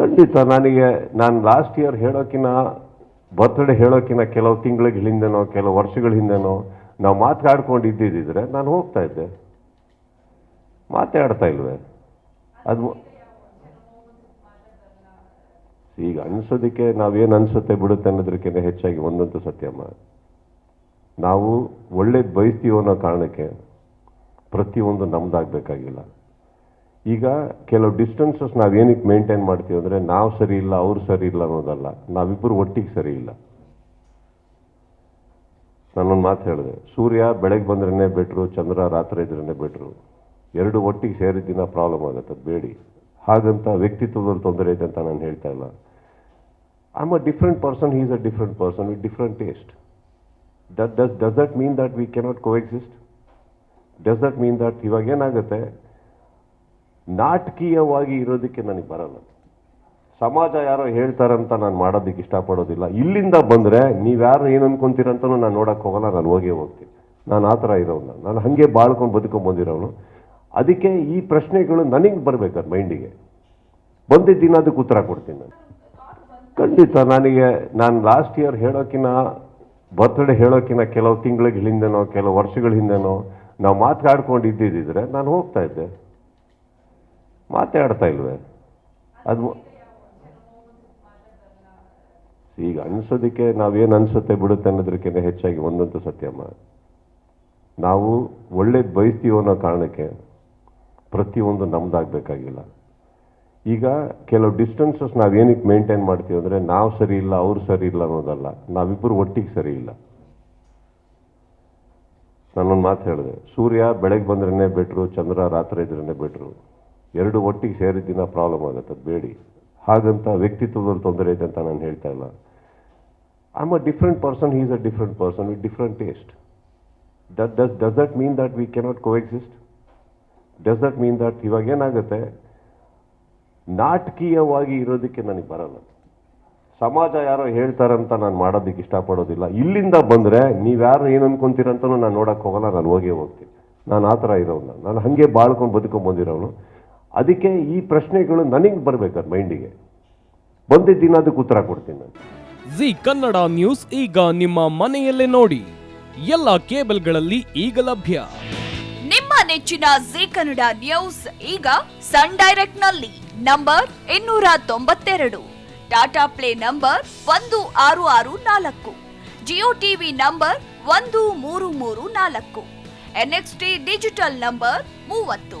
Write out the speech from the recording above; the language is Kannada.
ಖಂಡಿತ ನನಗೆ, ನಾನು ಲಾಸ್ಟ್ ಇಯರ್ ಹೇಳೋಕ್ಕಿನ ಬರ್ತ್ಡೇ ಹೇಳೋಕ್ಕಿನ ಕೆಲವು ತಿಂಗಳ ಹಿಂದೆನೋ ಕೆಲವು ವರ್ಷಗಳ ಹಿಂದೆನೋ ನಾವು ಮಾತಾಡ್ಕೊಂಡಿದ್ದಿದ್ರೆ ನಾನು ಹೋಗ್ತಾ ಇದ್ದೆ. ಮಾತಾಡ್ತಾ ಇಲ್ವೇ? ಅದು ಈಗ ಅನಿಸೋದಕ್ಕೆ ನಾವೇನು ಅನಿಸುತ್ತೆ ಬಿಡುತ್ತೆ ಅನ್ನೋದಕ್ಕಿಂತ ಹೆಚ್ಚಾಗಿ ಒಂದಂತೂ ಸತ್ಯಮ್ಮ ನಾವು ಒಳ್ಳೇದು ಬಯಸ್ತೀವೋ ಅನ್ನೋ ಕಾರಣಕ್ಕೆ ಪ್ರತಿಯೊಂದು ನಮ್ದಾಗಬೇಕಾಗಿಲ್ಲ. ಈಗ ಕೆಲವು ಡಿಸ್ಟೆನ್ಸಸ್ ನಾವೇನಕ್ಕೆ ಮೇಂಟೈನ್ ಮಾಡ್ತೀವಿ ಅಂದರೆ ನಾವು ಸರಿ ಇಲ್ಲ, ಅವರು ಸರಿ ಇಲ್ಲ ಅನ್ನೋದಲ್ಲ. ನಾವಿಬ್ಬರು ಒಟ್ಟಿಗೆ ಸರಿ ಇಲ್ಲ. ನಾನೊಂದು ಮಾತು ಹೇಳಿದೆ. ಸೂರ್ಯ ಬೆಳಗ್ಗೆ ಬಂದ್ರೇ ಬೆಟ್ರು ಚಂದ್ರ ರಾತ್ರಿ ಇದ್ರೇ ಬೆಟ್ರು ಎರಡು ಒಟ್ಟಿಗೆ ಸೇರಿದ್ದಿನ ಪ್ರಾಬ್ಲಮ್ ಆಗುತ್ತೆ ಬೇಡಿ. ಹಾಗಂತ ವ್ಯಕ್ತಿತ್ವದಲ್ಲಿ ತೊಂದರೆ ಇದೆ ಅಂತ ನಾನು ಹೇಳ್ತಾ ಇಲ್ಲ. I'm a different person he's a different person with different taste that does does that mean that we cannot coexist does that mean that ಇವಾಗ ಏನಾಗುತ್ತೆ? ನಾಟಕೀಯವಾಗಿ ಇರೋದಕ್ಕೆ ನನಗೆ ಬರಲ್ಲ. ಸಮಾಜ ಯಾರೋ ಹೇಳ್ತಾರಂತ ನಾನು ಮಾಡೋದಕ್ಕೆ ಇಷ್ಟಪಡೋದಿಲ್ಲ. ಇಲ್ಲಿಂದ ಬಂದರೆ ನೀವ್ಯಾರು ಏನು ಅನ್ಕೊಂತೀರಂತನೂ ನಾನು ನೋಡಕ್ಕೆ ಹೋಗಲ್ಲ, ನಾನು ಹೋಗೇ ಹೋಗ್ತೀನಿ. ನಾನು ಆ ಥರ ಇರೋನು ನಾನು ಹಾಗೆ ಬಾಳ್ಕೊಂಡು ಬದುಕೊಂಡು ಬಂದಿರೋನು ಅದಕ್ಕೆ ಈ ಪ್ರಶ್ನೆಗಳು ನನಗೆ ಬರ್ಬೇಕು ಮೈಂಡಿಗೆ. ಬಂದಿದ್ದೀನಿ ದಿನ ಅದಕ್ಕೆ ಉತ್ತರ ಕೊಡ್ತೀನಿ ನಾನು. ಖಂಡಿತ ನನಗೆ, ನಾನು ಲಾಸ್ಟ್ ಇಯರ್ ಹೇಳೋಕ್ಕಿನ್ನ ಬರ್ತ್ಡೇ ಹೇಳೋಕ್ಕಿನ್ನ ಕೆಲವು ತಿಂಗಳಿಗೆ ಹಿಂದೆನೋ ಕೆಲವು ವರ್ಷಗಳ ಹಿಂದೆನೋ ನಾವು ಮಾತಾಡ್ಕೊಂಡು ಇದ್ದಿದ್ದಿದ್ರೆ ನಾನು ಹೋಗ್ತಾ ಇದ್ದೆ. ಮಾತಾಡ್ತಾ ಇಲ್ವೇ? ಅದು ಈಗ ಅನಿಸೋದಕ್ಕೆ ನಾವೇನು ಅನ್ಸುತ್ತೆ ಬಿಡುತ್ತೆ ಅನ್ನೋದಕ್ಕಿಂತ ಹೆಚ್ಚಾಗಿ ಒಂದಂತೂ ಸತ್ಯಮ್ಮ ನಾವು ಒಳ್ಳೇದು ಬಯಸ್ತೀವೋ ಅನ್ನೋ ಕಾರಣಕ್ಕೆ ಪ್ರತಿಯೊಂದು ನಮ್ದಾಗಬೇಕಾಗಿಲ್ಲ. ಈಗ ಕೆಲವು ಡಿಸ್ಟೆನ್ಸಸ್ ನಾವೇನಕ್ಕೆ ಮೇಂಟೈನ್ ಮಾಡ್ತೀವಿ ಅಂದರೆ ನಾವು ಸರಿ ಇಲ್ಲ, ಅವ್ರು ಸರಿ ಇಲ್ಲ ಅನ್ನೋದಲ್ಲ. ನಾವಿಬ್ಬರು ಒಟ್ಟಿಗೆ ಸರಿ ಇಲ್ಲ. ನಾನೊಂದು ಮಾತು ಹೇಳಿದೆ. ಸೂರ್ಯ ಬೆಳಗ್ಗೆ ಬಂದ್ರೇ ಬೆಟ್ರು, ಚಂದ್ರ ರಾತ್ರಿ ಇದ್ರೇ ಬೆಟ್ರು. ಎರಡು ಒಟ್ಟಿಗೆ ಸೇರಿದ್ದಿನ ಪ್ರಾಬ್ಲಮ್ ಆಗುತ್ತೆ ಬೇಡಿ. ಹಾಗಂತ ವ್ಯಕ್ತಿತ್ವದಲ್ಲಿ ತೊಂದರೆ ಇದೆ ಅಂತ ನಾನು ಹೇಳ್ತಾ ಇಲ್ಲ. I'm a different person he's a different person with different taste that does does that mean that we cannot coexist does that mean that ಇವಾಗ ಏನಾಗುತ್ತೆ? ನಾಟಕೀಯವಾಗಿ ಇರೋದಕ್ಕೆ ನನಗೆ ಬರಲ್ಲ. ಸಮಾಜ ಯಾರೋ ಹೇಳ್ತಾರಂತ ನಾನು ಮಾಡೋದಕ್ಕೆ ಇಷ್ಟಪಡೋದಿಲ್ಲ. ಇಲ್ಲಿಂದ ಬಂದರೆ ನೀವ್ಯಾರು ಏನು ಅನ್ಕೊಂತೀರಂತನೂ ನಾನು ನೋಡಕ್ಕೆ ಹೋಗಲ್ಲ, ನಾನು ಹೋಗೇ ಹೋಗ್ತೀನಿ. ನಾನು ಆ ಥರ ಇರೋನು ನಾನು ಹಾಗೆ ಬಾಳ್ಕೊಂಡು ಬದುಕೊಂಡು ಬಂದಿರೋನು. ಅದಕ್ಕೆ ಈ ಪ್ರಶ್ನೆಗಳು ನನಗೆ ಬರಬೇಕು ಮೈಂಡಿಗೆ. ಬಂದಿದ್ದೀನಿ ದಿನ ಅದಕ್ಕೆ ಉತ್ತರ ಕೊಡ್ತೀನಿ. ನಾನು ಜಿ ಕನ್ನಡ ನ್ಯೂಸ್ ಈಗ ನಿಮ್ಮ ಮನೆಯಲ್ಲೇ ನೋಡಿ. ಎಲ್ಲ ಕೇಬಲ್ಗಳಲ್ಲಿ ಈಗ ಲಭ್ಯ. ನಿಮ್ಮ ನೆಚ್ಚಿನ ಜಿ ಕನ್ನಡ ನ್ಯೂಸ್ ಈಗ ಸನ್ ಡೈರೆಕ್ಟ್ನಲ್ಲಿ ನಂಬರ್ ಇನ್ನೂರ ತೊಂಬತ್ತೆರಡು. ಟಾಟಾ ಪ್ಲೇ ನಂಬರ್ ಒಂದು ಆರು ಆರು ನಾಲ್ಕು. ಜಿಯೋ ಟಿವಿ ನಂಬರ್ ಒಂದು ಮೂರು ಮೂರು ನಾಲ್ಕು. ಎನ್ಎಕ್ಸ್ಟಿ ಡಿಜಿಟಲ್ ನಂಬರ್ ಮೂವತ್ತು.